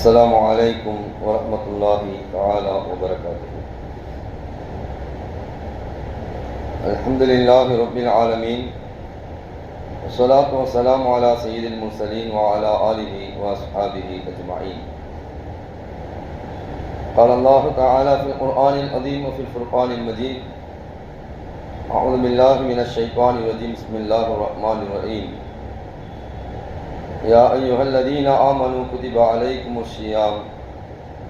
السلام علیکم ورحمۃ اللہ تعالی وبرکاتہ۔ الحمد للہ رب العالمین صلاۃ وسلام علی سید المرسلین وعلی آلہ وصحابہ اجمعین۔ قال اللہ تعالی فی القرآن العظیم وفی الفرقان المجید، اعوذ باللہ من الشیطان الرجیم، بسم اللہ الرحمن الرحیم۔ يا أيها الذين آمنوا كتب عليكم الصيام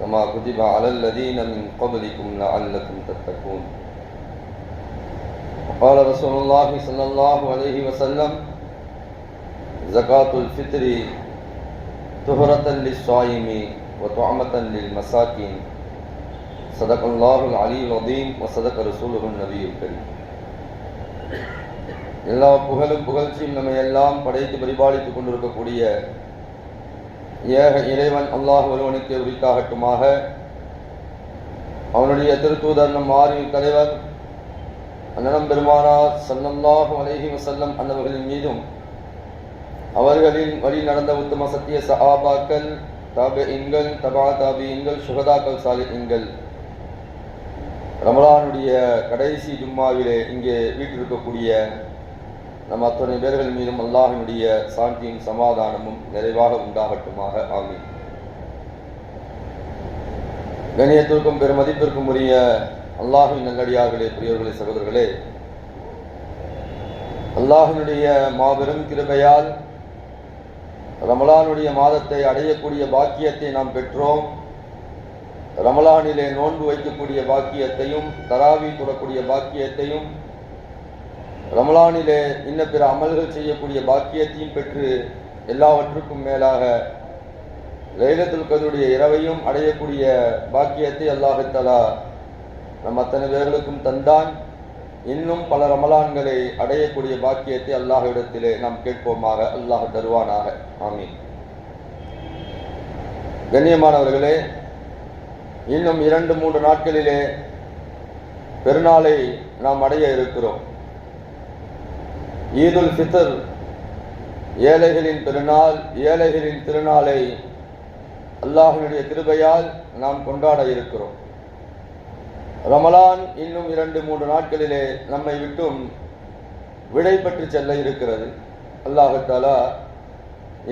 كما كتب على الذين من قبلكم لعلكم تتقون. وقال رسول الله صلى الله عليه وسلم زكاة الفطر طهرة للصائم وطعمة للمساكين. صدق الله العلي العظيم وصدق رسوله النبي الكريم. எல்லா புகழும் புகழ்ச்சியும் நம்மை எல்லாம் படைத்து பரிபாலித்துக் கொண்டிருக்கக்கூடிய ஏக இறைவன் அல்லாஹ் ஒருவனுக்கு உரித்தாகட்டுமாக. அவனுடைய திருத்தூதர் நம் ஆர்வி தலைவர் அண்ணனம் பெருமானார் சல்லல்லாஹு அலைஹி வசல்லம் அன்னவர்களின் மீதும் அவர்களின் வழி நடந்த உத்தம சத்திய சஹாபாக்கள் தாபியங்கள் தபா தாபியங்கள் சுகதாக்கள் சாலிஹீன்கள் ரமலானுடைய கடைசி ஜும்மாவிலே இங்கே வீட்டிருக்கக்கூடிய நம் அத்தனை பேர்கள் மீதும் அல்லாஹினுடைய சாந்தியும் சமாதானமும் நிறைவாக உண்டாகட்டுமாக. ஆமீன். கணியத்திற்கும் பெருமதிப்பிற்கும் உரிய அல்லாஹின் நல்லடியார்களே பெரியவர்களே சகோதரர்களே அல்லாஹினுடைய மாபெரும் கிருபையால் ரமலானுடைய மாதத்தை அடையக்கூடிய பாக்கியத்தை நாம் பெற்றோம். ரமலானிலே நோன்பு வைக்கக்கூடிய பாக்கியத்தையும் தராவி தொடக்கூடிய பாக்கியத்தையும் ரமலானிலே இன்ன பிற அமல்கள் செய்யக்கூடிய பாக்கியத்தையும் பெற்று எல்லாவற்றுக்கும் மேலாக லைலத்துல் கதருடைய இரவையும் அடையக்கூடிய பாக்கியத்தை அல்லாஹத்தலா நம் அத்தனை பேர்களுக்கும் தந்தான். இன்னும் பல ரமலான்களை அடையக்கூடிய பாக்கியத்தை அல்லாஹிடத்திலே நாம் கேட்போமாக அல்லாஹ் தருவானாக. ஆமீன். கண்ணியமானவர்களே இன்னும் இரண்டு மூன்று நாட்களிலே பெருநாளை நாம் அடைய இருக்கிறோம். ஈதுல் ஃபித்தர் ஏழைகளின் பெருநாள் ஏழைகளின் திருநாளை அல்லாஹினுடைய கிருபையால் நாம் கொண்டாட இருக்கிறோம். ரமலான் இன்னும் இரண்டு மூன்று நாட்களிலே நம்மை விட்டும் விடை பெற்று செல்ல இருக்கிறது. அல்லாஹத்தாலா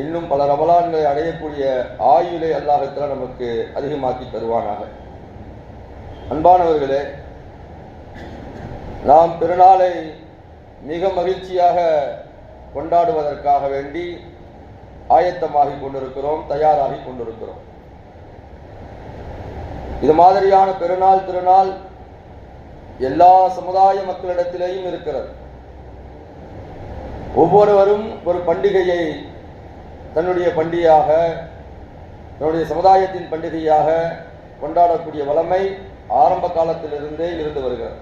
இன்னும் பல ரமலான்களை அடையக்கூடிய ஆயுளை அல்லாஹத்தாலா நமக்கு அதிகமாக்கி தருவானாக. அன்பானவர்களே நாம் பெருநாளை மிக மகிழ்ச்சியாக கொண்டாடுவதற்காக வேண்டி ஆயத்தமாகி கொண்டிருக்கிறோம் தயாராகி கொண்டிருக்கிறோம். இது மாதிரியான பெருநாள் திருநாள் எல்லா சமுதாய மக்களிடத்திலேயும் இருக்கிறது. ஒவ்வொருவரும் ஒரு பண்டிகையை தன்னுடைய பண்டிகையாக தன்னுடைய சமுதாயத்தின் பண்டிகையாக கொண்டாடக்கூடிய வளமை ஆரம்ப காலத்திலிருந்தே இருந்து வருகிறது.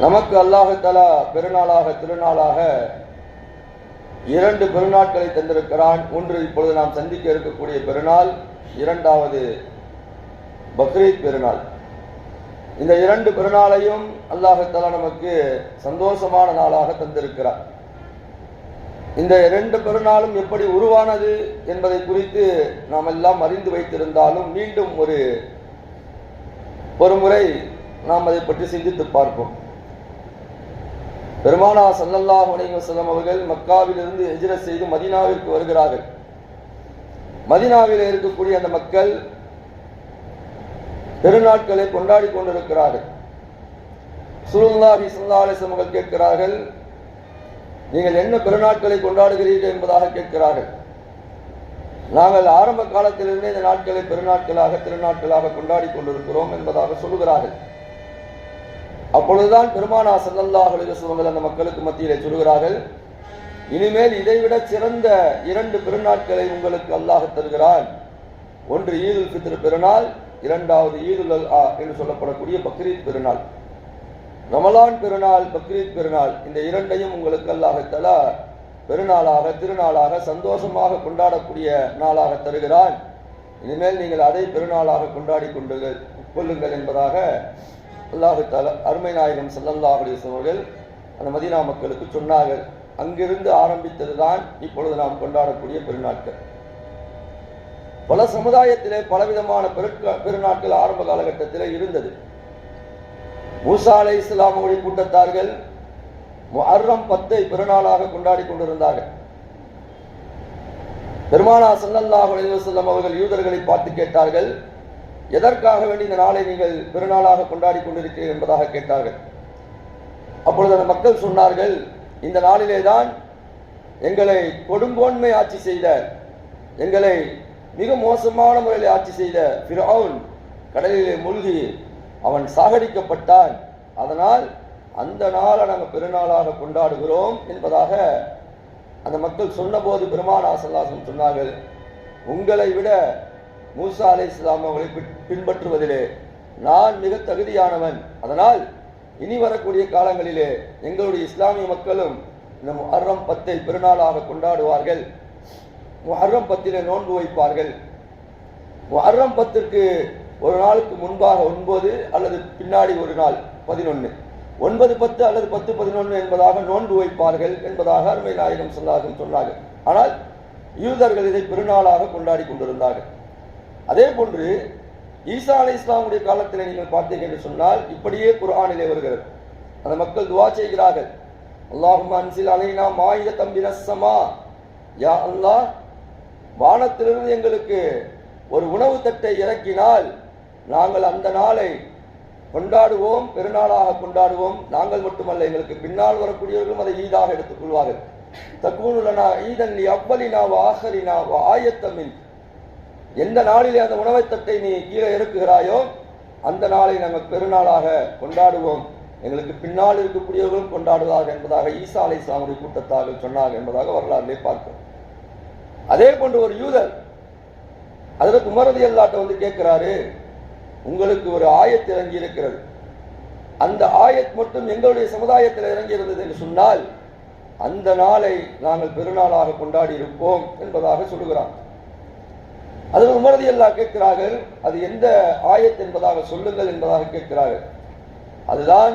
நமக்கு அல்லாஹாலா பெருநாளாக திருநாளாக இரண்டு பெருநாட்களை தந்திருக்கிறான். ஒன்று இப்பொழுது நாம் சந்திக்க இருக்கக்கூடிய பெருநாள் இரண்டாவது பக்ரீத் பெருநாள். இந்த இரண்டு பெருநாளையும் அல்லாஹாலா நமக்கு சந்தோஷமான நாளாக தந்திருக்கிறார். இந்த இரண்டு பெருநாளும் எப்படி உருவானது என்பதை குறித்து நாம் எல்லாம் அறிந்து வைத்திருந்தாலும் மீண்டும் ஒரு ஒரு முறை நாம் அதை பற்றி சிந்தித்து பார்ப்போம். பெருமானா சல்லல்லாஹ் அலைவசல்லம் அவர்கள் மக்காவிலிருந்து எஜிர செய்து மதினாவிற்கு வருகிறார்கள். மதினாவில் இருக்கக்கூடிய அந்த மக்கள் பெருநாட்களை கொண்டாடி கொண்டிருக்கிறார்கள். சுருல்லாஹி சல்லா அலிஸ்லம் அவர்கள் கேட்கிறார்கள் நீங்கள் என்ன பெருநாட்களை கொண்டாடுகிறீர்கள்? என்பதாக கேட்கிறார்கள். நாங்கள் ஆரம்ப காலத்திலிருந்தே இந்த நாட்களை பெருநாட்களாக திருநாட்களாக கொண்டாடி கொண்டிருக்கிறோம் என்பதாக சொல்லுகிறார்கள். அப்பொழுதுதான் பெருமானா சல்லல்லாஹ் அலிவசவங்கள் அந்த மக்களுக்கு மத்தியிலே சொல்கிறார்கள் இனிமேல் இதைவிட சிறந்த இரண்டு பெருநாட்களை உங்களுக்கு அல்லாஹ் தருகிறான். ஒன்று ஈதுல் ஃபித்ர் பெருநாள் இரண்டாவது ஈதுல் ஆ என்று சொல்லப்படக்கூடிய பக்ரீத் பெருநாள். ரமலான் பெருநாள் பக்ரீத் பெருநாள் இந்த இரண்டையும் உங்களுக்கு அல்லாஹத்தலா பெருநாளாக திருநாளாக சந்தோஷமாக கொண்டாடக்கூடிய நாளாக தருகிறான். இனிமேல் நீங்கள் அதை பெருநாளாக கொண்டாடி கொண்டு கொள்ளுங்கள் என்பதாக அல்லாஹு தாலா அருமை நாயகம் சல்லல்லாஹ் அவர்கள் அந்த மதினா மக்களுக்கு சொன்னார்கள். அங்கிருந்து ஆரம்பித்தது தான் இப்பொழுது நாம் கொண்டாடக்கூடிய பெருநாட்கள். பல சமுதாயத்திலே பலவிதமான பெருட்க- பெருநாட்கள் ஆரம்ப காலகட்டத்தில் இருந்தது. மூசா அலை இஸ்லாமுடைய கூட்டத்தார்கள் அர்ரம் பத்தை பெருநாளாக கொண்டாடி கொண்டிருந்தார்கள். பெருமானா சல்லல்லாஹு அலைவசல்லம் அவர்கள் யூதர்களை பார்த்து கேட்டார்கள் எதற்காக வேண்டி இந்த நாளை நீங்கள் பெருநாளாக கொண்டாடி கொண்டிருக்கிறீர்கள் என்பதாக கேட்டார்கள். அப்பொழுது அந்த மக்கள் சொன்னார்கள் இந்த நாளிலே தான் எங்களை கொடுங்கோன்மை ஆட்சி செய்த எங்களை மிக மோசமான முறையில் ஆட்சி செய்த பிரவுன் கடலிலே மூழ்கி அவன் சாகடிக்கப்பட்டான். அதனால் அந்த நாளை நாங்கள் பெருநாளாக கொண்டாடுகிறோம் என்பதாக அந்த மக்கள் சொன்னபோது பெருமானா சொன்னார்கள். உங்களை விட மூசா அலை இஸ்லாம் அவர்களை பின்- பின்பற்றுவதிலே நான் மிக தகுதியானவன். அதனால் இனி வரக்கூடிய காலங்களிலே எங்களுடைய இஸ்லாமிய மக்களும் இந்த முஹர்ரம் பத்தை பெருநாளாக கொண்டாடுவார்கள். முஹர்ரம் பத்திலே நோன்பு வைப்பார்கள். முஹர்ரம் பத்திற்கு ஒரு நாளுக்கு முன்பாக ஒன்பது அல்லது பின்னாடி ஒரு நாள் பதினொன்று ஒன்பது பத்து அல்லது பத்து பதினொன்று என்பதாக நோன்பு வைப்பார்கள் என்பதாக அருமை நாயகம் சொன்னார்கள் சொன்னார்கள். ஆனால் யூதர்கள் இதை பெருநாளாக கொண்டாடி கொண்டிருந்தார்கள். அதே போன்று ஈசா அலி இஸ்லாமுடைய காலத்தில் நீங்கள் பார்த்தீர்கள் என்று சொன்னால் இப்படியே குரானிலே வருகிறது. அந்த மக்கள் துவா செய்கிறார்கள். அல்லாஹும் அன்சில் அலைனா மாயிர தம்பின யா அல்லாஹ் வானத்திலிருந்து எங்களுக்கு ஒரு உணவு தட்டை இறக்கினால் நாங்கள் அந்த நாளை கொண்டாடுவோம் பெருநாளாக கொண்டாடுவோம். நாங்கள் மட்டுமல்ல எங்களுக்கு பின்னால் வரக்கூடியவர்களும் அதை ஈதாக எடுத்துக் கொள்வார்கள். தக்கூனுலனா ஈதன் நீ அவ்வலினா ஆஹரினா ஆயத்தமின். எந்த நாளிலே அந்த உணவைத் தட்டை நீ கீழே இறக்குகிறாயோ அந்த நாளை நாங்கள் பெருநாளாக கொண்டாடுவோம். எங்களுக்கு பின்னால் இருக்கக்கூடியவர்களும் கொண்டாடுவார்கள் என்பதாக ஈசா அலை இஸ்லாமுடைய சொன்னார் சொன்னார்கள் என்பதாக வரலாறுலே பார்க்கிறோம். அதே போன்று ஒரு யூதர் அதில் குமரதி அல்லாட்ட வந்து கேட்கிறாரு உங்களுக்கு ஒரு ஆயத் இறங்கி இருக்கிறது. அந்த ஆயத் மட்டும் எங்களுடைய சமுதாயத்தில் இறங்கி இருந்தது என்று சொன்னால் அந்த நாளை நாங்கள் பெருநாளாக கொண்டாடி இருப்போம் என்பதாக சொல்லுகிறான். அது உமரதி அல்லா கேட்கிறார்கள் அது எந்த ஆயத் என்பதாக சொல்லுங்கள் என்பதாக கேட்கிறார்கள். அதுதான்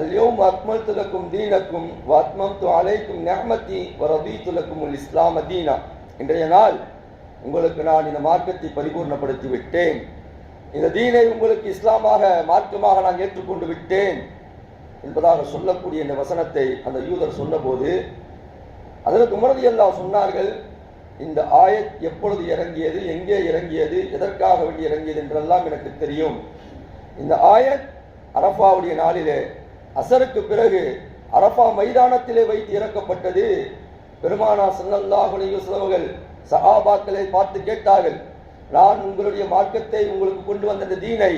அல்யோம் அக்மல் துலக்கும் தீனக்கும் வாத்மம் து அலைக்கும் நெஹமத்தி வரதி துலக்கும் உல் இஸ்லாம தீனா. இன்றைய நாள் உங்களுக்கு நான் இந்த மார்க்கத்தை பரிபூர்ணப்படுத்தி விட்டேன். இந்த தீனை உங்களுக்கு இஸ்லாமாக மார்க்கமாக நான் ஏற்றுக்கொண்டு விட்டேன் என்பதாக சொல்லக்கூடிய இந்த வசனத்தை அந்த யூதர் சொன்னபோது அதற்கு உமரதி அல்லாஹ் சொன்னார்கள் இந்த ஆயத் எப்பொழுது இறங்கியது எங்கே இறங்கியது எதற்காக வேண்டி இறங்கியது என்றெல்லாம் எனக்கு தெரியும். இந்த ஆயத் அரஃபாவுடைய நாளிலே அசருக்கு பிறகு அரஃபா மைதானத்திலே வைத்து இறக்கப்பட்டது. பெருமானா ஸல்லல்லாஹு சிலவர்கள் வஸல்லம் சஹாபாக்களை பார்த்து கேட்டார்கள் நான் உங்களுடைய மார்க்கத்தை உங்களுக்கு கொண்டு வந்த இந்த தீனை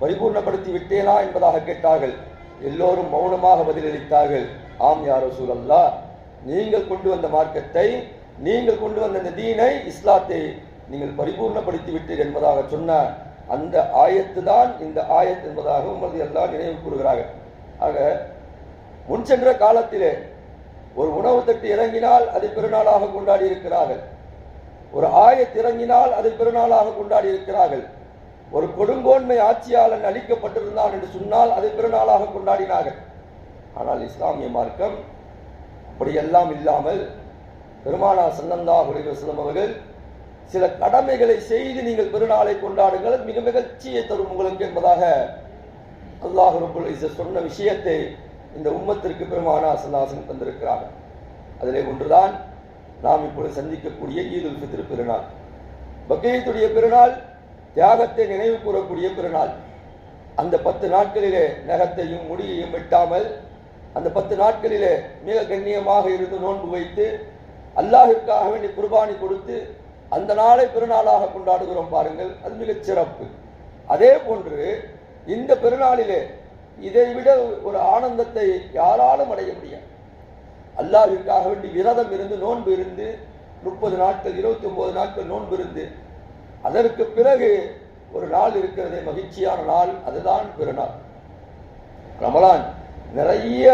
பரிபூர்ணப்படுத்தி விட்டேனா? என்பதாக கேட்டார்கள். எல்லோரும் மௌனமாக பதிலளித்தார்கள் ஆம் யாரோ சூழல்லா நீங்கள் கொண்டு வந்த மார்க்கத்தை நீங்கள் கொண்டு வந்த இந்த தீனை இஸ்லாத்தை நீங்கள் பரிபூர்ணப்படுத்தி விட்டீர் என்பதாக சொன்ன அந்த ஆயத்து தான் இந்த ஆயத் என்பதாக உங்களது எல்லாம் நினைவு கூறுகிறார்கள். ஆக முன் சென்ற காலத்திலே ஒரு உணவு தட்டு இறங்கினால் அதை பெருநாளாக கொண்டாடி இருக்கிறார்கள். ஒரு ஆயத் இறங்கினால் அதை பெருநாளாக கொண்டாடி இருக்கிறார்கள். ஒரு கொடுங்கோன்மை ஆட்சியாளன் அளிக்கப்பட்டிருந்தான் என்று சொன்னால் அதை பெருநாளாக கொண்டாடினார்கள். ஆனால் இஸ்லாமிய மார்க்கம் அப்படியெல்லாம் இல்லாமல் பெருமானா சன்னந்தா செல்லும் அவர்கள் சில கடமைகளை செய்து நீங்கள் பெருநாளை கொண்டாடுங்கள் மிக மிகச்சியை தரும் உங்களுக்கு என்பதாக அல்லாஹ் ரபுல் சொன்ன விஷயத்தை இந்த உம்மத்திற்கு பெருமானா சல்லாசன் தந்திருக்கிறார்கள் அதிலே ஒன்றுதான் நாம் இப்பொழுது சந்திக்கக்கூடிய ஈதுல் ஃபித்ர் பெருநாள். பக்ரீத்துடைய பெருநாள் தியாகத்தை நினைவு கூறக்கூடிய பெருநாள். அந்த பத்து நாட்களிலே நகத்தையும் முடியையும் வெட்டாமல் அந்த பத்து நாட்களிலே மிக கண்ணியமாக இருந்து நோன்பு வைத்து அல்லாஹிற்காக வேண்டி குர்பானி கொடுத்து அந்த நாளை பெருநாளாக கொண்டாடுகிறோம் பாருங்கள். அது மிகச் சிறப்பு. அதே போன்று இந்த பெருநாளிலே இதை விட ஒரு ஆனந்தத்தை யாராலும் அடைய முடியாது. அல்லாஹிற்காக வேண்டி விரதம் இருந்து நோன்பு இருந்து முப்பது நாட்கள் இருபத்தி ஒன்பது நாட்கள் நோன்பு இருந்து அதற்கு பிறகு ஒரு நாள் இருக்கிறது மகிழ்ச்சியான நாள் அதுதான் பெருநாள். ரமலான் நிறைய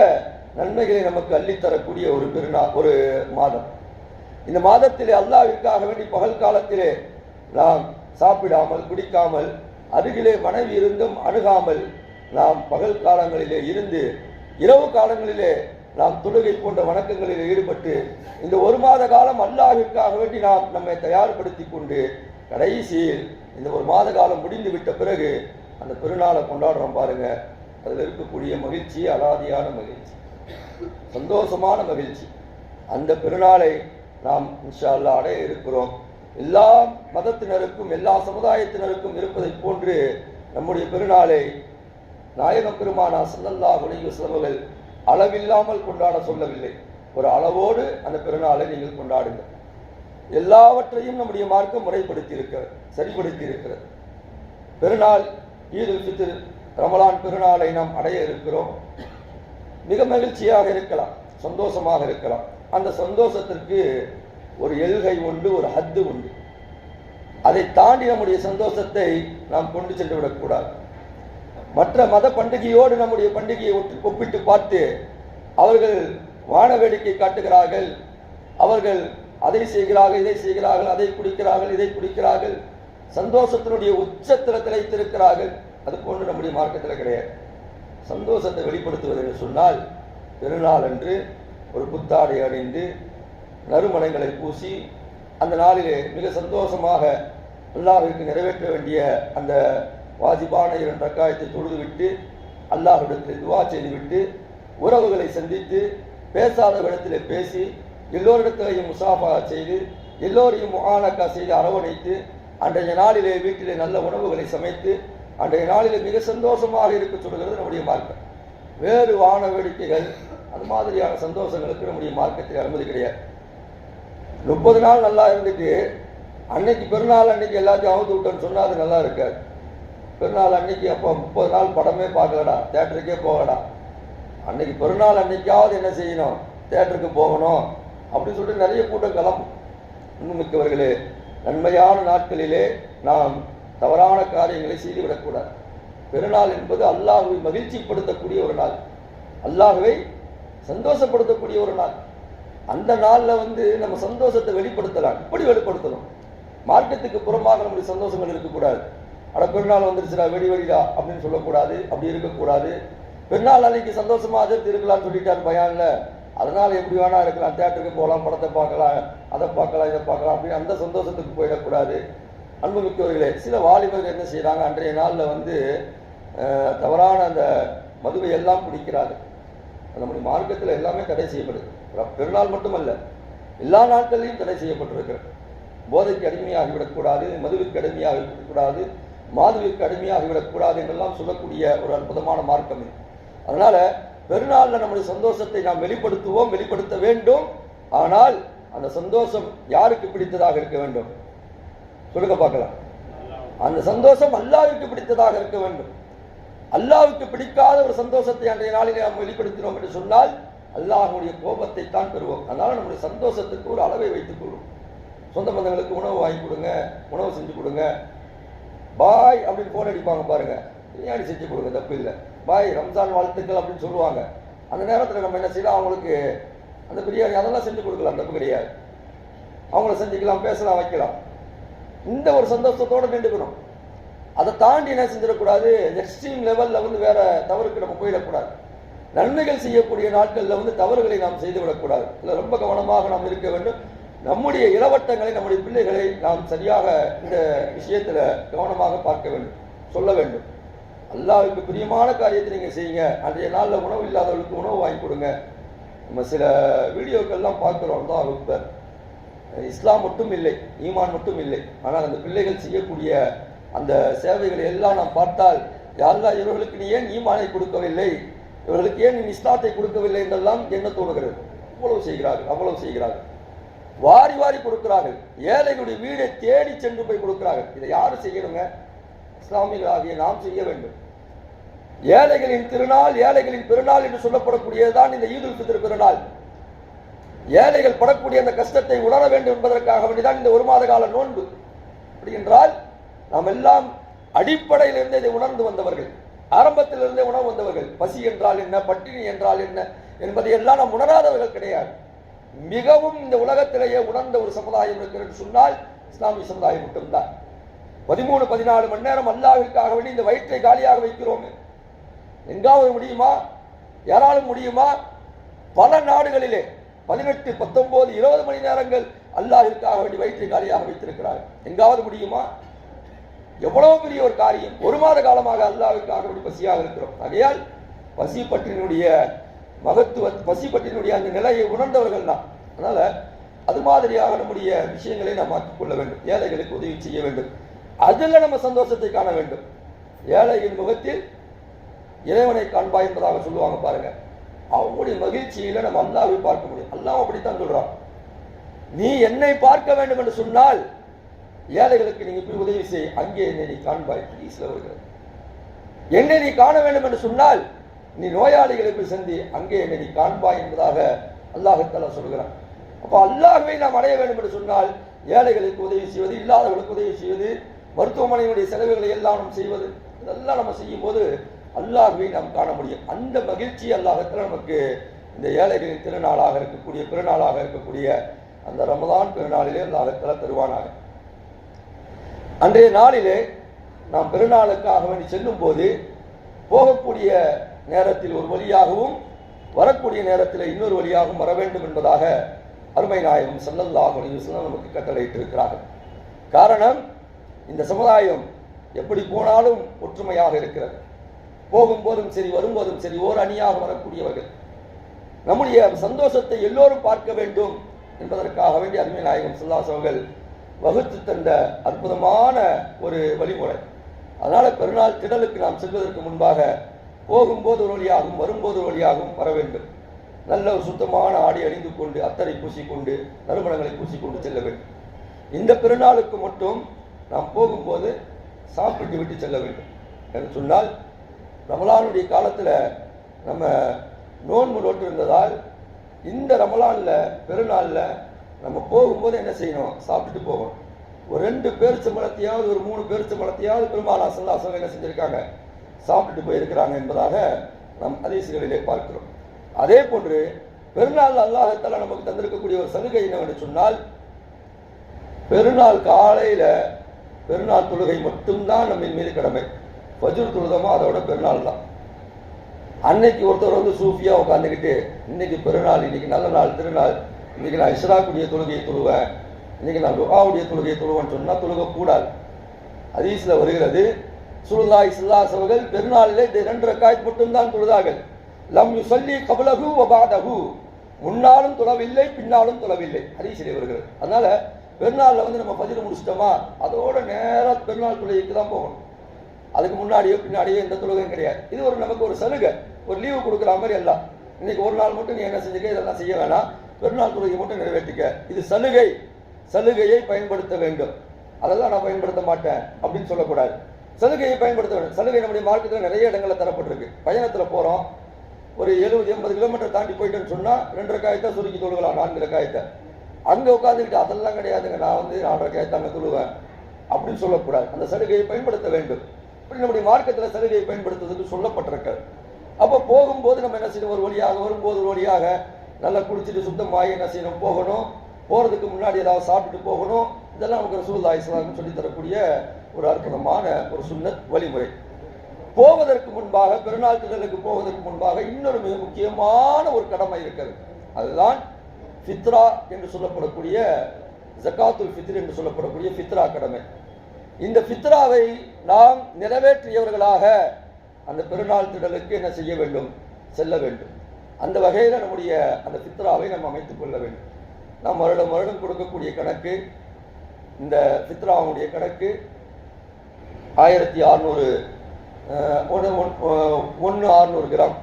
நன்மைகளை நமக்கு அள்ளித்தரக்கூடிய ஒரு பெருநாள் ஒரு மாதம். இந்த மாதத்திலே அல்லாவிற்காக வேண்டி பகல் காலத்திலே நாம் சாப்பிடாமல் குடிக்காமல் அருகிலே மனைவி இருந்தும் அணுகாமல் நாம் பகல் காலங்களிலே இருந்து இரவு காலங்களிலே நாம் தொழுகை போன்ற வணக்கங்களில் ஈடுபட்டு இந்த ஒரு மாத காலம் அல்லாவிற்காக வேண்டி நாம் நம்மை தயார்படுத்தி கொண்டு கடைசியில் இந்த ஒரு மாத காலம் முடிந்து விட்ட பிறகு அந்த பெருநாளை கொண்டாடுறோம் பாருங்க. அதில் இருக்கக்கூடிய மகிழ்ச்சி அலாதியான மகிழ்ச்சி சந்தோஷமான மகிழ்ச்சி. அந்த பெருநாளை நாம் இன்ஷா அல்லாஹ் அடைய இருக்கிறோம். எல்லா மதத்தினருக்கும் எல்லா சமுதாயத்தினருக்கும் இருப்பதைப் போன்று நம்முடைய பெருநாளை நாயகம் பெருமானா சல்லல்லா உலக வஸல்லம் அளவில்லாமல் கொண்டாட சொல்லவில்லை. ஒரு அளவோடு அந்த பெருநாளை நீங்கள் கொண்டாடுங்கள். எல்லாவற்றையும் நம்முடைய மார்க்கம் முறைப்படுத்தி இருக்கிறது சரிப்படுத்தி இருக்கிறது பெருநாள் ஈது ஃபித்ர் ரமலான் பெருநாளை நாம் அடைய இருக்கிறோம். மிக மகிழ்ச்சியாக இருக்கலாம் சந்தோஷமாக இருக்கலாம். அந்த சந்தோஷத்திற்கு ஒரு எழுகை உண்டு ஒரு ஹத்து உண்டு. அதை தாண்டி நம்முடைய சந்தோஷத்தை நாம் கொண்டு சென்று விடக்கூடாது மற்ற மத பண்டிகையோடு நம்முடைய பண்டிகையை ஒட்டு- ஒப்பிட்டு பார்த்து அவர்கள் வான வேடிக்கை காட்டுகிறார்கள் அவர்கள் அதை செய்கிறார்கள் இதை செய்கிறார்கள் அதை குடிக்கிறார்கள் இதை குடிக்கிறார்கள் சந்தோஷத்தினுடைய உச்சத்தில் திளைத்திருக்கிறார்கள் அது போன்று நம்முடைய மார்க்கத்தில் கிடையாது. சந்தோஷத்தை வெளிப்படுத்துவது என்று சொன்னால் பெருநாள் அன்று ஒரு புத்தாடை அணிந்து நறுமணங்களை பூசி அந்த நாளிலே மிக சந்தோஷமாக அல்லாஹிற்கு நிறைவேற்ற வேண்டிய அந்த வாஜிபான இரண்டு ரக்காயத்தை தொழுதுவிட்டு அல்லாஹிடத்தில் துவா செய்துவிட்டு உறவுகளை சந்தித்து பேசாதவரிடத்திலே பேசி எல்லோரிடத்திலையும் முசாஃபா செய்து எல்லோரையும் முகானக்கா செய்து அரவணைத்து அன்றைய நாளிலே வீட்டிலே நல்ல உணவுகளை சமைத்து அன்றைய நாளிலே மிக சந்தோஷமாக இருக்க சொல்கிறது நம்முடைய மார்க்கம். வேறு வான வேடிக்கைகள் அது மாதிரியான சந்தோஷங்களுக்கு நம்முடைய மார்க்கத்தில் அனுமதி கிடையாது. முப்பது நாள் நல்லா இருந்துட்டு அன்னைக்கு பெருநாள் அன்னைக்கு எல்லாத்தையும் அவுத்து விட்டோன்னு சொன்னால் அது நல்லா இருக்காது. பெருநாள் அன்னைக்கு அப்போ முப்பது நாள் படமே பார்க்கலடா தேட்டருக்கே போகடா அன்னைக்கு பெருநாள் அன்னைக்காவது என்ன செய்யணும்? தேட்டருக்கு போகணும் அப்படின்னு சொல்லிட்டு நிறைய கூட்டம் கிளம்பும். இன்னும் மிக்கவர்களே நன்மையான நாட்களிலே நாம் தவறான காரியங்களை செய்துவிடக்கூடாது. பெருநாள் என்பது அல்லாஹுவை மகிழ்ச்சிப்படுத்தக்கூடிய ஒரு நாள். அல்லாஹுவை சந்தோஷப்படுத்தக்கூடிய ஒரு நாள் அந்த நாளில் வந்து நம்ம சந்தோஷத்தை வெளிப்படுத்தலாம். இப்படி வெளிப்படுத்தணும்? மார்க்கத்துக்கு புறமாக நம்முடைய சந்தோஷங்கள் இருக்கக்கூடாது. அட பெருநாள் வந்துருச்சுடா வெடி வெடிடா அப்படின்னு சொல்லக்கூடாது. அப்படி இருக்கக்கூடாது. பெருநாள் அன்னைக்கு சந்தோஷமா அதிர்த்து இருக்கலாம்னு சொல்லிட்டார் இல்லை அதனால் எப்படி வேணா இருக்கலாம். தேட்டருக்கு போகலாம் படத்தை பார்க்கலாம் அதை பார்க்கலாம் இதை பார்க்கலாம் அப்படின்னு அந்த சந்தோஷத்துக்கு போயிடக்கூடாது. அன்புமிக்கவர்களே சில வாலிபர்கள் என்ன செய்கிறாங்க அன்றைய நாளில் வந்து தவறான அந்த மதுவை எல்லாம் பிடிக்கிறார்கள் நம்முடைய மார்க்கத்தில் எல்லாமே தடை செய்யப்படுது. பெருநாள் மட்டுமல்ல எல்லா நாட்களிலும் தடை செய்யப்பட்டிருக்கிறது. போதைக்கு அடிமையாகிவிடக்கூடாது மதுவிற்கு அடிமையாகிவிடக்கூடாது மாதுவிற்கு அடிமையாகிவிடக்கூடாது என்றெல்லாம் சொல்லக்கூடிய ஒரு அற்புதமான மார்க்கம் இது. அதனால் பெருநாளில் நம்முடைய சந்தோஷத்தை நாம் வெளிப்படுத்துவோம் வெளிப்படுத்த வேண்டும். ஆனால் அந்த சந்தோஷம் யாருக்கு பிடித்ததாக இருக்க வேண்டும்? சொல்லுங்க பார்க்கலாம். அந்த சந்தோஷம் அல்லாஹ்வுக்கு பிடித்ததாக இருக்க வேண்டும். அல்லாவுக்கு பிடிக்காத ஒரு சந்தோஷத்தை அன்றைய நாளிலே நாம் வெளிப்படுத்தினோம் என்று சொன்னால் அல்லாஹ்வுடைய கோபத்தை தான் பெறுவோம். அதனால் நம்முடைய சந்தோஷத்துக்கு ஒரு அளவை வைத்துக் கொள்வோம். சொந்த பந்தங்களுக்கு உணவு வாங்கி கொடுங்க உணவு செஞ்சு கொடுங்க. பாய் அப்படின்னு ஃபோன் அடிப்பாங்க பாருங்கள் பிரியாணி செஞ்சு கொடுங்க தப்பு இல்லை. பாய் ரம்ஜான் வாழ்த்துக்கள் அப்படின்னு சொல்லுவாங்க. அந்த நேரத்தில் நம்ம என்ன செய்யலாம்? அவங்களுக்கு அந்த பிரியாணி அதெல்லாம் செஞ்சு கொடுக்கலாம் தப்பு கிடையாது. அவங்கள செஞ்சுக்கலாம் பேசலாம் வைக்கலாம். இந்த ஒரு சந்தோஷத்தோடு நின்றுக்கணும். அதை தாண்டி என்ன செஞ்சிடக்கூடாது? எக்ஸ்ட்ரீம் லெவலில் வந்து வேற தவறுக்கு நம்ம போயிடக்கூடாது. நன்மைகள் செய்யக்கூடிய நாட்களில் வந்து தவறுகளை நாம் செய்து விடக்கூடாது இதில் ரொம்ப கவனமாக நாம் இருக்க வேண்டும். நம்முடைய இளவட்டங்களை நம்முடைய பிள்ளைகளை நாம் சரியாக இந்த விஷயத்தில் கவனமாக பார்க்க வேண்டும் சொல்ல வேண்டும். அல்லாவுக்கு பிரியமான காரியத்தை நீங்கள் செய்யுங்க. அன்றைய நாளில் உணவு இல்லாதவர்களுக்கு உணவு வாங்கி கொடுங்க. நம்ம சில வீடியோக்கள்லாம் பார்க்குறோம். தான் அக்பர். இஸ்லாம் மட்டும் இல்லை ஈமான் மட்டும் இல்லை. ஆனால் அந்த பிள்ளைகள் செய்யக்கூடிய அந்த சேவைகளை எல்லாம் நாம் பார்த்தால் யாரா இவர்களுக்கு நீ ஏன் ஈமானை கொடுக்கவில்லை? இவர்களுக்கு ஏன் நீ இஸ்லாத்தை கொடுக்கவில்லை? என்றெல்லாம் என்ன தோணுகிறது? அவ்வளவு செய்கிறார்கள் அவ்வளவு செய்கிறார்கள். வாரி வாரி கொடுக்கிறார்கள். ஏழைகளுடைய வீடை தேடி சென்று போய் கொடுக்கிறார்கள். இதை யாரும் செய்யணுங்க? இஸ்லாமியர்களாகிய நாம் செய்ய வேண்டும். ஏழைகளின் திருநாள் ஏழைகளின் பெருநாள் என்று சொல்லப்படக்கூடியதுதான் இந்த ஈதுல் ஃபித்ர் பெருநாள். ஏழைகள் படக்கூடிய அந்த கஷ்டத்தை உணர வேண்டும் என்பதற்காக வேண்டிதான் இந்த ஒரு மாத கால நோன்பு. அப்படி என்றால் நாம் எல்லாம் அடிப்படையிலிருந்து இதை உணர்ந்து வந்தவர்கள். ஆரம்பத்திலிருந்தே உணவு வந்தவர்கள். பசி என்றால் என்ன? பட்டினி என்றால் என்ன? என்பதை எல்லாம் நாம் உணராதவர்கள் கிடையாது. மிகவும் இந்த உலகத்திலேயே உணர்ந்த ஒரு சமுதாயம் இருக்கிறது சொன்னால் இஸ்லாமிய சமுதாயம் மட்டும்தான். பதிமூணு பதினாலு மணி நேரம் அல்லாவிற்காக வேண்டி இந்த வயிற்றை காலியாக வைக்கிறோமே. எங்காவது முடியுமா? யாராலும் முடியுமா? பல நாடுகளிலே பதினெட்டு பத்தொன்பது இருபது மணி நேரங்கள் அல்லாஹிற்காக வேண்டி வயிற்றை காலியாக வைத்திருக்கிறார் எங்காவது முடியுமா? எவ்வளவு பெரிய ஒரு காரியம். ஒரு மாத காலமாக அல்லாவிற்காக பசியாக இருக்கிறோம். ஆகையால் பசி பற்றினுடைய மகத்துவ பசி பற்றினுடைய அந்த நிலையை உணர்ந்தவர்கள் தான். அதனால அது மாதிரியாக நம்முடைய விஷயங்களை நாம் மாற்றிக்கொள்ள வேண்டும். ஏழைகளுக்கு உதவி செய்ய வேண்டும். அதில் நம்ம சந்தோஷத்தை காண வேண்டும். ஏழையின் முகத்தில் இறைவனை காண்பாய் என்பதாக சொல்லுவாங்க பாருங்க. அவங்களுடைய மகிழ்ச்சியில நம்ம அல்லாவை பார்க்க முடியும். அல்லாவும் அப்படித்தான் சொல்றான். நீ என்னை பார்க்க வேண்டும் என்று சொன்னால் ஏழைகளுக்கு நீங்க போய் உதவி செய் அங்கே என்னை நீ காண்பாய் ஹதீஸ்ல வருகிறது என்னை நீ காண வேண்டும் என்று சொன்னால் நீ நோயாளிகளை போய் சந்தி அங்கே என்னை நீ காண்பாய் என்பதாக அல்லாஹத்தாலா சொல்கிறான். அப்போ அல்லாஹ்வை நாம் அடைய வேண்டும் என்று சொன்னால் ஏழைகளுக்கு உதவி செய்வது இல்லாதவர்களுக்கு உதவி செய்வது மருத்துவமனையினுடைய செலவுகளை எல்லாம் நாம் செய்வது இதெல்லாம் நம்ம செய்யும் போது அல்லாஹ்வை நாம் காண முடியும். அந்த மகிழ்ச்சி அல்லாஹத்தில் நமக்கு இந்த ஏழைகளின் திருநாளாக இருக்கக்கூடிய பெருநாளாக இருக்கக்கூடிய அந்த ரமதான் பெருநாளிலே அல்லாஹத்தில் தருவானாக. அன்றைய நாளிலே நாம் பெருநாளுக்காக வேண்டி செல்லும் போது போகக்கூடிய நேரத்தில் ஒரு வழியாகவும் வரக்கூடிய நேரத்தில் இன்னொரு வழியாகவும் வர வேண்டும் என்பதாக அருமை நாயகம் ஸல்லல்லாஹு அலைஹி நமக்கு கட்டளையிட்டிருக்கிறார்கள். காரணம் இந்த சமுதாயம் எப்படி போனாலும் ஒற்றுமையாக இருக்கிறது. போகும்போதும் சரி வரும்போதும் சரி ஓர் அணியாக வரக்கூடியவர்கள். நம்முடைய சந்தோஷத்தை எல்லோரும் பார்க்க வேண்டும் என்பதற்காக வேண்டி அருமை நாயகம் ஸல்லல்லாஹு அவர்கள் வகுத்து தந்த அற்புதமான ஒரு வழிமுறை. அதனால் பெருநாள் திடலுக்கு நாம் செல்வதற்கு முன்பாக போகும்போது ஒரு வழியாகவும் வரும்போது ஒரு வழியாகவும் வர வேண்டும். நல்ல ஒரு சுத்தமான ஆடை அணிந்து கொண்டு அத்தரை பூசிக்கொண்டு நறுமணங்களை பூசிக்கொண்டு செல்ல வேண்டும். இந்த பெருநாளுக்கு மட்டும் நாம் போகும்போது சாப்பிட்டு விட்டு செல்ல வேண்டும் என்று சொன்னால் ரமலானுடைய காலத்தில் நம்ம நோன்பு நோட்டு இருந்ததால் இந்த ரமலானில் பெருநாளில் நம்ம போகும்போது என்ன செய்யணும்? சாப்பிட்டுட்டு போகணும் ஒரு ரெண்டு பேரிச்சம்பழத்தையாவது ஒரு மூணு பேருச்சு பேரிச்சம்பழத்தையாவது பெருமாளா அசல்லாசம் என்ன செஞ்சுருக்காங்க? சாப்பிட்டுட்டு போயிருக்கிறாங்க என்பதாக நம் அதிசயங்களிலே பார்க்கிறோம். அதே போன்று பெருநாள் அல்லாஹத்தால் நமக்கு தந்திருக்கக்கூடிய ஒரு சலுகை என்னவென்று சொன்னால் பெருநாள் காலையில் பெருநாள் தொழுகை மட்டும்தான் நம்ம மீது கடமை. பஜுர் தொழுதமோ அதோட பெருநாள் தான். அன்னைக்கு ஒருத்தர் வந்து சூஃபியாக உட்காந்துக்கிட்டு இன்னைக்கு பெருநாள் இன்னைக்கு நல்ல நாள் திருநாள் இன்னைக்கு நான் இஸ்ராக்குடைய தொழுகையை தொழுவேன். இன்னைக்கு நான் லுகாவுடைய தொழுகையை தொழுவேன்னு சொன்னால் தொழுக கூடாது ஹதீஸ்ல வருகிறது சுருல்லா இஸ்லாஸ் அவர்கள் பெருநாளிலே இந்த இரண்டு ரக்காயத் மட்டும்தான் தொழுதார்கள். லம் யுசல்லி கபலகு வபாதகு முன்னாலும் தொழவில்லை பின்னாலும் தொழவில்லை. ஹரீசிலே வருகிறது. அதனால பெருநாளில் வந்து நம்ம பதில் முடிச்சிட்டோமா? அதோட நேராக பெருநாள் தொழுகைக்கு தான் போகணும். அதுக்கு முன்னாடியோ பின்னாடியோ எந்த தொழுகையும் கிடையாது. இது ஒரு நமக்கு ஒரு சலுகை. ஒரு லீவு கொடுக்குற மாதிரி எல்லாம் இன்னைக்கு ஒரு நாள் மட்டும் நீ என்ன செஞ்சுக்க? இதெல்லாம் செய்ய வேணாம். பெருநாள் தொழுகை மட்டும் நிறைவேற்றிக்க. இது சலுகை. சலுகையை பயன்படுத்த வேண்டும். அதெல்லாம் நான் பயன்படுத்த மாட்டேன் அப்படின்னு சொல்லக்கூடாது. சலுகையை பயன்படுத்த வேண்டும். சலுகை நம்முடைய மார்க்கத்தில் நிறைய இடங்களில் தரப்பட்டிருக்கு. பயணத்தில் போகிறோம் ஒரு எழுபது எண்பது கிலோமீட்டர் தாண்டி போயிட்டேன்னு சொன்னால் ரெண்டரை காயத்தை சுருக்கி தொழுகலாம் நான்கு காயத்தை. அங்கே உட்காந்துக்கிட்டு அதெல்லாம் கிடையாதுங்க. நான் வந்து நாலரை காயத்தை அங்கே தொழுவேன் அப்படின்னு சொல்லக்கூடாது. அந்த சலுகையை பயன்படுத்த வேண்டும். இப்படி நம்முடைய மார்க்கத்தில் சலுகையை பயன்படுத்துவதற்கு சொல்லப்பட்டிருக்கு. அப்போ போகும்போது நம்ம என்ன செய்யணும்? ஒரு வழியாக வரும்போது ஒரு வழியாக நல்லா குடிச்சிட்டு வாய் என்ன செய்யணும் போகணும். போகிறதுக்கு முன்னாடி ஏதாவது சாப்பிட்டுட்டு போகணும். இதெல்லாம் நமக்கு ரசூல்லா இஸ்லாம் சொல்லி தரக்கூடிய ஒரு அற்புதமான ஒரு சுண்ணத் வழிமுறை. போவதற்கு முன்பாக பெருநாள் திடலுக்கு போவதற்கு முன்பாக இன்னொரு மிக முக்கியமான ஒரு கடமை இருக்கிறது. அதுதான் ஃபித்ரா என்று சொல்லப்படக்கூடிய ஜக்காத்துல் ஃபித்ர் என்று சொல்லப்படக்கூடிய ஃபித்ரா கடமை. இந்த ஃபித்ராவை நாம் நிறைவேற்றியவர்களாக அந்த பெருநாள் திடலுக்கு என்ன செய்ய வேண்டும்? செல்ல வேண்டும். அந்த வகையில் நம்முடைய அந்த சித்ராவை நாம் அமைத்துக் கொள்ள வேண்டும். நாம் வருடம் வருடம் கொடுக்கக்கூடிய கணக்கு இந்த ஃபித்ராவுடைய கணக்கு ஆயிரத்தி அறுநூறு ஒன்று ஒன்று அறுநூறு கிராம்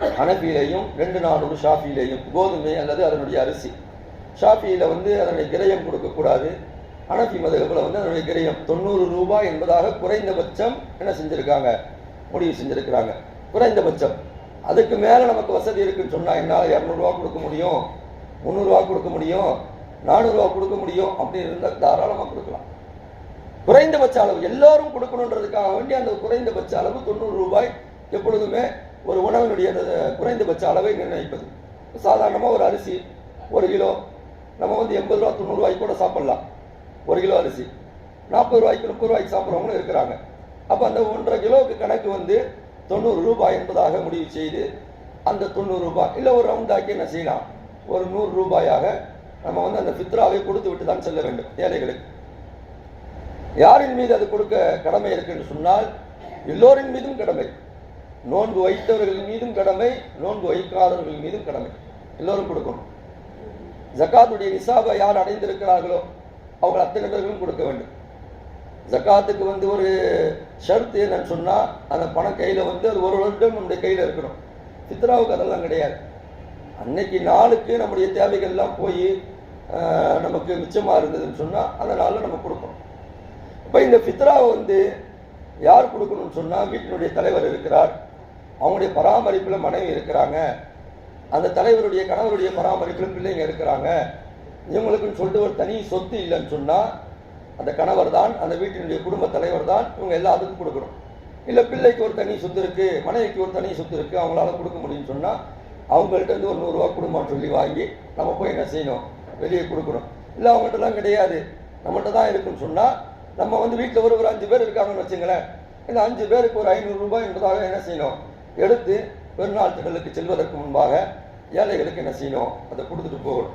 அனப்பியிலையும் ரெண்டு நானூறு ஷாஃபியிலையும் கோதுமை அல்லது அதனுடைய அரிசி. ஷாஃபியில் வந்து அதனுடைய கிரயம் கொடுக்கக்கூடாது. அனபி மதகப்பில் வந்து அதனுடைய கிரயம் தொண்ணூறு ரூபாய் என்பதாக குறைந்தபட்சம் என்ன செஞ்சுருக்காங்க? முடிவு செஞ்சுருக்கிறாங்க. குறைந்தபட்சம். அதுக்கு மேலே நமக்கு வசதி இருக்குன்னு சொன்னால் என்னால் இரநூறுவா கொடுக்க முடியும் முந்நூறுரூவா கொடுக்க முடியும் நானூறுரூவா கொடுக்க முடியும் அப்படின்னு இருந்தால் தாராளமாக கொடுக்கலாம். குறைந்தபட்ச அளவு எல்லாரும் கொடுக்கணுன்றதுக்காக வேண்டி அந்த குறைந்தபட்ச அளவு தொண்ணூறு ரூபாய் எப்பொழுதுமே ஒரு உணவினுடைய அந்த குறைந்தபட்ச அளவை நிர்ணயிப்பது. சாதாரணமாக ஒரு அரிசி ஒரு கிலோ நம்ம வந்து எண்பது ரூபா தொண்ணூறு ரூபாய்க்கு கூட சாப்பிட்லாம். ஒரு கிலோ அரிசி. நாற்பது ரூபாய்க்கு முப்பது ரூபாய்க்கு சாப்பிட்றவங்களும் இருக்கிறாங்க. அப்போ அந்த ஒன்றரை கிலோவுக்கு கணக்கு வந்து தொண்ணூறு ரூபாய் என்பதாக முடிவு செய்து அந்த தொண்ணூறு ரூபாய் இல்லை ஒரு ரவுண்டாக்கி என்ன செய்யலாம்? ஒரு நூறு ரூபாயாக நம்ம வந்து அந்த ஃபித்ராவை கொடுத்து விட்டு தான் செல்ல வேண்டும் ஏழைகளுக்கு. யாரின் மீது அது கொடுக்க கடமை இருக்கு என்று சொன்னால் எல்லோரின் மீதும் கடமை. நோன்பு வைத்தவர்கள் மீதும் கடமை நோன்பு வைக்காதவர்கள் மீதும் கடமை. எல்லோரும் கொடுக்கணும். ஜக்காத்துடைய நிசாபை யார் அடைந்திருக்கிறார்களோ அவங்க அத்தனை பேர்களும் கொடுக்க வேண்டும். ஜக்காத்துக்கு வந்து ஒரு ஷர்த்து என்னன்னு சொன்னால் அந்த பணம் கையில் வந்து அது ஒரு வருடம் நம்முடைய கையில் இருக்கணும். சித்ராவுக்கு அதெல்லாம் கிடையாது. அன்னைக்கு நாளுக்கு நம்முடைய தேவைகள்லாம் போய் நமக்கு மிச்சமாக இருந்ததுன்னு சொன்னால் அந்த நாளில் நம்ம கொடுக்கணும் இப்போ இந்த ஃபித்ராவை வந்து யார் கொடுக்கணும்னு சொன்னால் வீட்டினுடைய தலைவர் இருக்கிறார். அவங்களுடைய பராமரிப்பில் மனைவி இருக்கிறாங்க. அந்த தலைவருடைய கணவருடைய பராமரிப்பில் பிள்ளைங்க இருக்கிறாங்க. இவங்களுக்குன்னு சொல்லிட்டு ஒரு தனி சொத்து இல்லைன்னு சொன்னால் அந்த கணவர் தான் அந்த வீட்டினுடைய குடும்ப தலைவர் தான் இவங்க எல்லாத்துக்கும் கொடுக்கணும். இல்லை பிள்ளைக்கு ஒரு தனி சொத்து இருக்குது மனைவிக்கு ஒரு தனி சொத்து இருக்குது அவங்களால கொடுக்க முடியும்னு சொன்னால் அவங்கள்ட்ட இருந்து ஒரு நூறுரூவா குடும்பம் சொல்லி வாங்கி நம்ம போய் என்ன செய்யணும்? வெளியே கொடுக்கணும். இல்லை அவங்கள்ட்டலாம் கிடையாது. நம்மகிட்ட தான் இருக்குன்னு சொன்னால் நம்ம வந்து வீட்டில் ஒரு ஒரு அஞ்சு பேர் இருக்காங்கன்னு வச்சுங்களேன். இந்த அஞ்சு பேருக்கு ஒரு ஐநூறுரூபா என்பதாக என்ன செய்யணும்? எடுத்து பெருநாள் திடலுக்கு செல்வதற்கு முன்பாக ஏழைகளுக்கு என்ன செய்யணும்? அதை கொடுத்துட்டு போகணும்.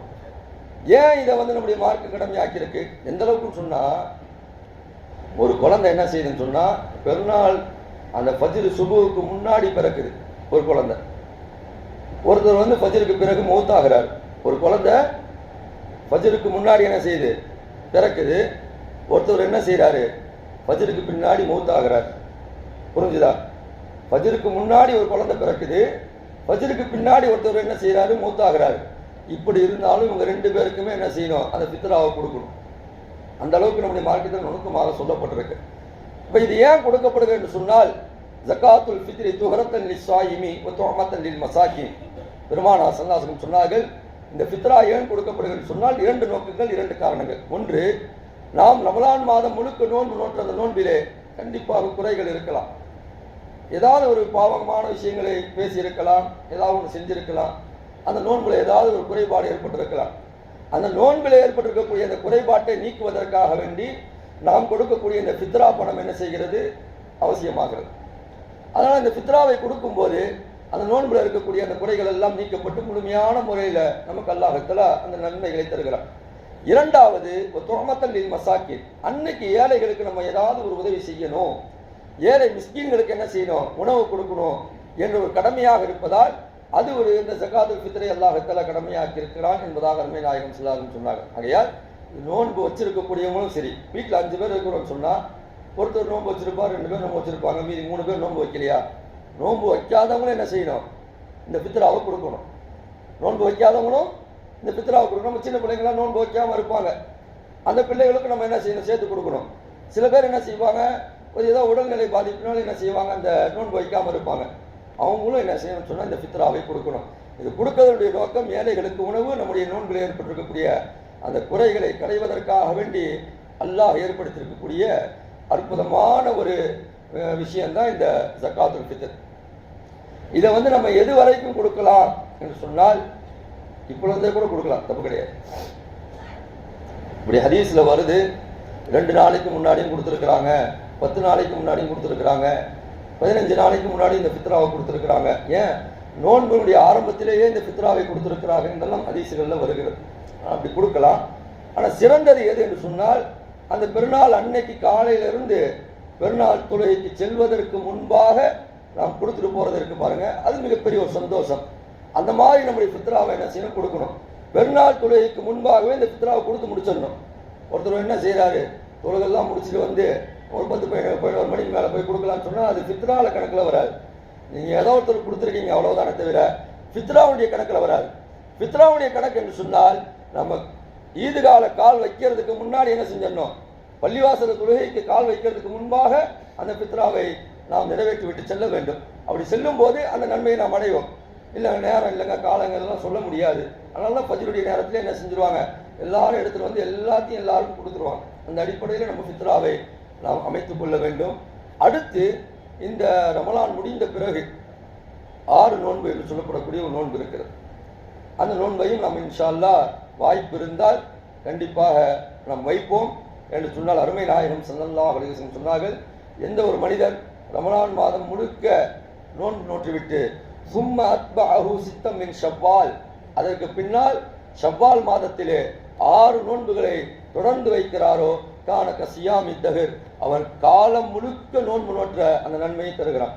ஏன் இதை வந்து நம்முடைய மார்க்க கடமையாக்கியிருக்கு? எந்த அளவுக்குன்னு சொன்னா ஒரு குழந்தை என்ன செய்யுதுன்னு சொன்னா பெருநாள் அந்த ஃபஜ்ர் சுபுவுக்கு முன்னாடி பிறக்குது ஒரு குழந்தை. ஒருத்தர் வந்து ஃபஜ்ருக்கு பிறகு மௌத்தாகிறார். ஒரு குழந்தை ஃபஜ்ருக்கு முன்னாடி என்ன செய்யுது? பிறக்குது. ஒருத்தர் என்ன செய்கிறாரு ஃபஜ்ருக்கு பின்னாடி மௌத்தாகிறார். புரிஞ்சுதா? ஃபஜ்ருக்கு முன்னாடி ஒரு குழந்தை பிறக்குது. ஃபஜ்ருக்கு பின்னாடி ஒருத்தர் என்ன செய்கிறாரு மூத்தாகிறாரு. இப்படி இருந்தாலும் இவங்க ரெண்டு பேருக்குமே என்ன செய்யணும்? அந்த பித்ராவை கொடுக்கணும். அந்த அளவுக்கு நம்முடைய மார்க்கத்தில் நுணுக்கமாக சொல்லப்பட்டிருக்கு. இப்போ இது ஏன் கொடுக்கப்படுகிறது என்று சொன்னால் ஜக்காத்துல் ஃபித்ரி துஹரத்தன் லிஸ்ஸாயிமி வ துஅமத்தன் லில் மசாக்கின் பெருமானா சல்லாசனம் சொன்னார்கள் இந்த ஃபித்ரா ஏன் கொடுக்கப்படுகிறது என்று சொன்னால் இரண்டு நோக்கங்கள் இரண்டு காரணங்கள். ஒன்று நாம் ரமலான் மாதம் முழுக்க நோன்பு நோற்ற அந்த நோன்பிலே கண்டிப்பாக குறைகள் இருக்கலாம். ஏதாவது ஒரு பாவமான விஷயங்களை பேசியிருக்கலாம் ஏதாவது ஒன்று செஞ்சிருக்கலாம். அந்த நோன்பில் ஏதாவது ஒரு குறைபாடு ஏற்பட்டிருக்கலாம். அந்த நோன்பில் ஏற்பட்டிருக்கக்கூடிய அந்த குறைபாட்டை நீக்குவதற்காக வேண்டி நாம் கொடுக்கக்கூடிய இந்த ஃபித்ரா பணம் என்ன செய்கிறது? அவசியமாகிறது. அதனால் இந்த ஃபித்ராவை கொடுக்கும்போது அந்த நோன்பில் இருக்கக்கூடிய அந்த குறைகள் எல்லாம் நீக்கப்பட்டு முழுமையான முறையில் நமக்கு அல்லாஹத்தில் அந்த நன்மைகளை தருகிறார் இரண்டாவது துறமத்தல் மசாக்கின். அன்னைக்கு ஏழைகளுக்கு நம்ம ஏதாவது ஒரு உதவி செய்யணும். ஏழை மிஸ்கீன்களுக்கு என்ன செய்யணும்? உணவு கொடுக்கணும் என்ற ஒரு கடமையாக இருப்பதால் அது ஒரு இந்த ஜகாத்துல் ஃபித்ரை அல்லாஹத்தில் கடமையாக்கி இருக்கிறான் என்பதாக அருமை நாயகம் சொல்லாதுன்னு சொன்னாங்க ஆகையால் நோன்பு வச்சிருக்கக்கூடியவங்களும் சரி வீட்டில் அஞ்சு பேர் இருக்கிறோம்னு சொன்னால் ஒருத்தர் நோன்பு வச்சிருப்பார் ரெண்டு பேர் நோன்பு வச்சிருப்பாங்க மீதி மூணு பேர் நோன்பு வைக்கலையா? நோன்பு வைக்காதவங்களும் என்ன செய்யணும்? இந்த பித்ராவை கொடுக்கணும். நோன்பு வைக்காதவங்களும் இந்த பித்ராவை கொடுக்கணும். நம்ம சின்ன பிள்ளைங்களாம் நோன்பு வைக்காமல் இருப்பாங்க. அந்த பிள்ளைகளுக்கு நம்ம என்ன செய்யணும்? சேர்த்து கொடுக்கணும். சில பேர் என்ன செய்வாங்க? ஒரு ஏதோ உடல்நிலை பாதிப்பினாலும் என்ன செய்வாங்க? அந்த நோன்பு வைக்காமல் இருப்பாங்க. அவங்களும் என்ன செய்யணும்னு சொன்னால் இந்த ஃபித்ராவை கொடுக்கணும். இது கொடுக்கறதுடைய நோக்கம் ஏழைகளுக்கு உணவு நம்முடைய நோன்பில் ஏற்பட்டிருக்கக்கூடிய அந்த குறைகளை களைவதற்காக வேண்டி அல்லாஹ் ஏற்படுத்தியிருக்கக்கூடிய அற்புதமான ஒரு விஷயந்தான் இந்த ஜக்காத்துல் ஃபித்தர் இதை வந்து நம்ம எது வரைக்கும் கொடுக்கலாம் என்று சொன்னால் இப்பொழுதே கூட கொடுக்கலாம் தப்பு கிடையாது. இப்படி ஹதீஸில் வருது ரெண்டு நாளைக்கு முன்னாடியும் கொடுத்துருக்குறாங்க பத்து நாளைக்கு முன்னாடியும் கொடுத்துருக்குறாங்க பதினஞ்சு நாளைக்கு முன்னாடி இந்த ஃபித்ராவை கொடுத்துருக்குறாங்க. ஏன்? நோன்புடைய ஆரம்பத்திலேயே இந்த ஃபித்ராவை கொடுத்துருக்குறாங்க என்றெல்லாம் அதிசயங்களில் வருகிறது. அப்படி கொடுக்கலாம். ஆனால் சிறந்தது எது என்று சொன்னால் அந்த பெருநாள் அன்னைக்கு காலையிலிருந்து பெருநாள் தொழுகைக்கு செல்வதற்கு முன்பாக நாம் கொடுத்துட்டு போறது பாருங்கள் அது மிகப்பெரிய ஒரு சந்தோஷம். அந்த மாதிரி நம்முடைய ஃபித்ராவை என்ன செய்யணும்? கொடுக்கணும். பெருநாள் தொழுகைக்கு முன்பாகவே இந்த ஃபித்ராவை கொடுத்து முடிச்சிடணும். ஒருத்தர் என்ன செய்கிறாரு தொழுகெல்லாம் முடிச்சுட்டு வந்து ஒரு பத்து பதினோரு மணிக்கு மேலே போய் கொடுக்கலாம்னு சொன்னால் அது ஃபித்ரால கணக்கில் வராது. நீங்கள் ஏதோ ஒருத்தர் கொடுத்துருக்கீங்க அவ்வளவுதானே தவிர ஃபித்ராவுடைய கணக்கில் வராது. ஃபித்ராவுடைய கணக்கு என்று சொன்னால் நம்ம ஈதுகால கால் வைக்கிறதுக்கு முன்னாடி என்ன செஞ்சிடணும்? பள்ளிவாசல தொழுகைக்கு கால் வைக்கிறதுக்கு முன்பாக அந்த ஃபித்ராவை நாம் நிறைவேற்றி விட்டு செல்ல வேண்டும். அப்படி செல்லும் போது அந்த நன்மையை நாம் அடைவோம். இல்லை நேரம் இல்லைங்க காலங்கள் எல்லாம் சொல்ல முடியாது. அதனால தான் பஜ்ருடைய நேரத்தில் என்ன செஞ்சிருவாங்க? எல்லாரும் எடுத்துகிட்டு வந்து எல்லாத்தையும் எல்லாருக்கும் கொடுத்துருவாங்க. அந்த அடிப்படையில் நம்ம ஃபித்ராவை நாம் அமைத்துக் கொள்ள வேண்டும். அடுத்து இந்த ரமலான் முடிந்த பிறகு ஆறு நோன்பு என்று சொல்லப்படக்கூடிய ஒரு நோன்பு இருக்கிறது. அந்த நோன்பையும் நாம் இன்ஷா அல்லாஹ் வாய்ப்பு இருந்தால் கண்டிப்பாக நாம் வைப்போம் என்று சொன்னால் அருமை நாயகம் ஸல்லல்லாஹு அலைஹி சொன்னார்கள். எந்த ஒரு மனிதர் ரமலான் மாதம் முழுக்க நோன்பு நோற்றிவிட்டு சும்ம அத்பஅஹு சித்தம் மின் ஷவ்வால் அதற்கு பின்னால் ஷவ்வால் மாதத்திலே ஆறு நோன்புகளை தொடர்ந்து வைக்கிறாரோ கான கசியாமி தகர் அவன் காலம் முழுக்க நோன்பு நோற்ற அந்த நன்மையை தருகிறான்.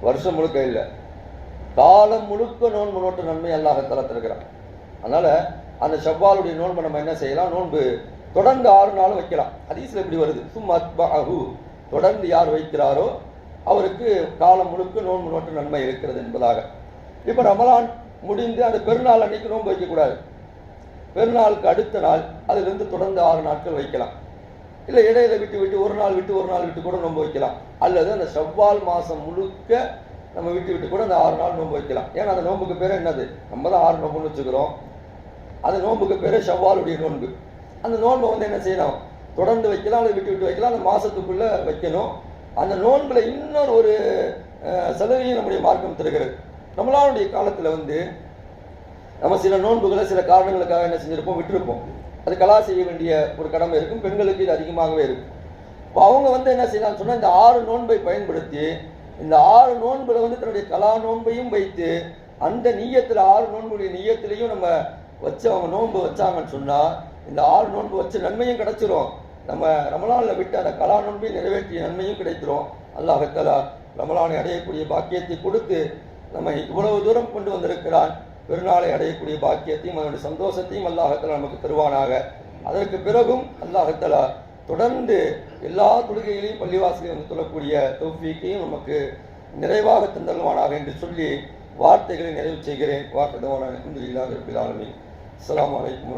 வருஷம் முழுக்க இல்லை. காலம் முழுக்க நோன்பு நோற்ற நன்மை அல்லாஹத்தால தருகிறான். அதனால அந்த செவ்வாலுடைய நோன்பை நம்ம என்ன செய்யலாம்? நோன்பு தொடர்ந்து ஆறு நாளும் வைக்கலாம். ஹதீஸ்ல எப்படி வருது. சும் அத்பஹு தொடர்ந்து யார் வைக்கிறாரோ அவருக்கு காலம் முழுக்க நோன்பு நோட்டு நன்மை இருக்கிறது என்பதாக. இப்போ ரமலான் முடிந்து அந்த பெருநாள் அன்னைக்கு நோன்பு வைக்கக்கூடாது. பெருநாளுக்கு அடுத்த நாள் அதிலிருந்து தொடர்ந்து ஆறு நாட்கள் வைக்கலாம். இல்லை இடையில விட்டு விட்டு ஒரு நாள் விட்டு ஒரு நாள் விட்டு கூட நோன்பு வைக்கலாம். அல்லது அந்த செவ்வால் மாதம் முழுக்க நம்ம விட்டு விட்டு கூட அந்த ஆறு நாள் நோன்பு வைக்கலாம். ஏன்னா அந்த நோன்புக்கு பேர் என்னது? நம்ம தான் ஆறு நோன்புன்னு வச்சுக்கிறோம். அந்த நோன்புக்கு பேர் செவ்வாலுடைய நோன்பு. அந்த நோன்பை வந்து என்ன செய்யணும்? தொடர்ந்து வைக்கலாம் அல்லது விட்டு விட்டு வைக்கலாம் அந்த மாதத்துக்குள்ளே வைக்கணும். அந்த நோன்பில் இன்னொரு ஒரு சலுகையும் நம்முடைய மார்க்கம் தருகிறது. நம்மளாருடைய காலத்தில் வந்து நம்ம சில நோன்புகளை சில காரணங்களுக்காக என்ன செஞ்சிருப்போம்? விட்டுருப்போம். அது கலா செய்ய வேண்டிய ஒரு கடமை இருக்கும். பெண்களுக்கு இது அதிகமாகவே இருக்கும். இப்போ அவங்க வந்து என்ன செய்யலாம் சொன்னால் இந்த ஆறு நோன்பை பயன்படுத்தி இந்த ஆறு நோன்புல வந்து தன்னுடைய கலா நோன்பையும் வைத்து அந்த நீயத்தில் ஆறு நோன்புடைய நீயத்திலையும் நம்ம வச்சு அவங்க நோன்பு வச்சாங்கன்னு சொன்னால் இந்த ஆறு நோன்பு வச்ச நன்மையும் கிடைச்சிரும். நம்ம ரமலானில் விட்டு அந்த கலா நோன்பை நிறைவேற்றிய நன்மையும் கிடைத்திரும். அல்லாஹத்தலா ரமலானை அடையக்கூடிய பாக்கியத்தை கொடுத்து நம்மை இவ்வளவு தூரம் கொண்டு வந்திருக்கிறான். பெருநாளை அடையக்கூடிய பாக்கியத்தையும் அதனுடைய சந்தோஷத்தையும் அல்லாஹத்தலா நமக்கு தருவானாக. அதற்கு பிறகும் அல்லாஹத்தலா தொடர்ந்து எல்லா தொழுகைகளையும் பள்ளிவாசலையும் வந்து சொல்லக்கூடிய தொகுப்பிக்கையும் நமக்கு நிறைவாக தந்தல்வானாக என்று சொல்லி வார்த்தைகளை நிறைவு செய்கிறேன். வாக்குதவான இல்லாத ரபில் ஆலமீன். அஸ்ஸலாமு அலைக்கும்